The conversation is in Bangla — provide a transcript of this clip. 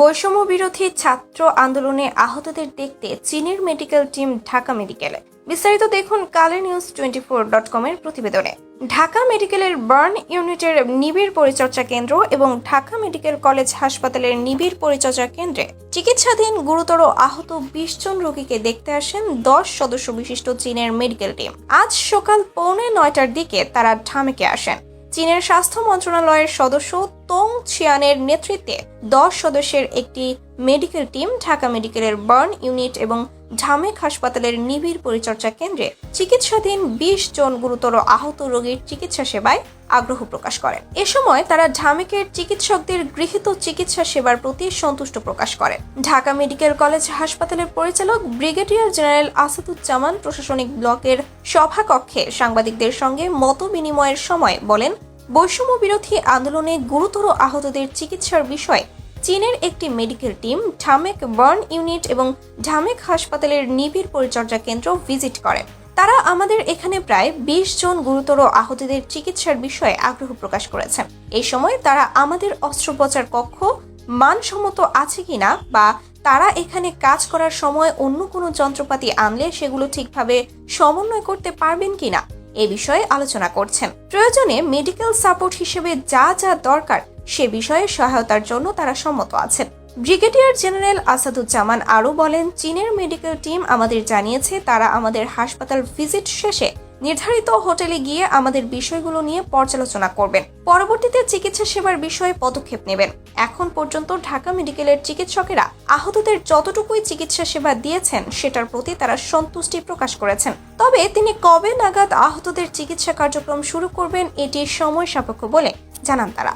বৈষম্য বিরোধী ছাত্র আন্দোলনে আহতদের দেখতে চীনের মেডিকেল টিম ঢাকা মেডিকেলে। বিস্তারিত দেখুন কালে নিউজ টোয়েন্টি ফোর ডট কমের প্রতিবেদনে। ঢাকা মেডিকেলের বার্ন ইউনিটের নিবিড় পরিচর্যা কেন্দ্র এবং ঢাকা মেডিকেল কলেজ হাসপাতালের নিবিড় পরিচর্যা কেন্দ্রে চিকিৎসাধীন গুরুতর আহত বিশ জন রোগীকে দেখতে আসেন দশ সদস্য বিশিষ্ট চীনের মেডিকেল টিম। আজ সকাল পৌনে নয়টার দিকে তারা ঢামেকে আসেন। চীনের স্বাস্থ্য মন্ত্রণালয়ের সদস্য তং ছিয়ানের নেতৃত্বে দশ সদস্যের একটি মেডিকেল টিম, ঢাকা মেডিকেলের বার্ন ইউনিট এবং ঢামেক হাসপাতালের নিবিড় পরিচর্যা কেন্দ্রে চিকিৎসাধীন বিশ জন গুরুতর আহত রোগীর চিকিৎসা সেবায় আগ্রহ প্রকাশ করেন। এ সময় তারা ঢামেকের চিকিৎসকদের গৃহীত চিকিৎসা সেবার প্রতি সন্তুষ্ট প্রকাশ করেন। ঢাকা মেডিকেল কলেজ হাসপাতালের পরিচালক ব্রিগেডিয়ার জেনারেল আসাদুজ্জামান প্রশাসনিক ব্লকের সভাকক্ষে সাংবাদিকদের সঙ্গে মত বিনিময়ের সময় বলেন বৈষম্য বিরোধী আন্দোলনে গুরুতর আহতদের চিকিৎসার বিষয়ে চীনের একটি medical team Dhamek burn unit এবং ঢামেক হাসপাতালের নিবিড় পরিচর্যা কেন্দ্র ভিজিট করে। তারা আমাদের এখানে প্রায় বিশ জন গুরুতর আহতদের চিকিৎসার বিষয়ে আগ্রহ প্রকাশ করেছেন এই সময় তারা আমাদের অস্ত্রোপচার কক্ষ মানসম্মত আছে কিনা বা তারা এখানে কাজ করার সময় অন্য কোনো যন্ত্রপাতি আনলে সেগুলো ঠিকভাবে সমন্বয় করতে পারবেন কিনা এ বিষয়ে আলোচনা করছেন। প্রয়োজনে মেডিকেল সাপোর্ট হিসেবে যা যা দরকার সে বিষয়ে সহায়তার জন্য তারা সম্মত আছেন। ব্রিগেডিয়ার জেনারেল আসাদুজ্জামান আরও বলেন, চীনের মেডিকেল টিম আমাদের জানিয়েছে, তারা আমাদের হাসপাতাল ভিজিট শেষে নির্ধারিত হোটেলে গিয়ে আমাদের বিষয়গুলো নিয়ে পর্যালোচনা করবেন। পরবর্তীতে চিকিৎসা সেবার বিষয়ে পদক্ষেপ নেবেন। এখন পর্যন্ত ঢাকা মেডিকেলের চিকিৎসকেরা আহতদের যতটুকুই চিকিৎসা সেবা দিয়েছেন, সেটার প্রতি তারা সন্তুষ্টি প্রকাশ করেছেন। তবে তিনি কবে নাগাদ আহতদের চিকিৎসা কার্যক্রম শুরু করবেন, এটি সময় সাপেক্ষ বলে জানান তারা।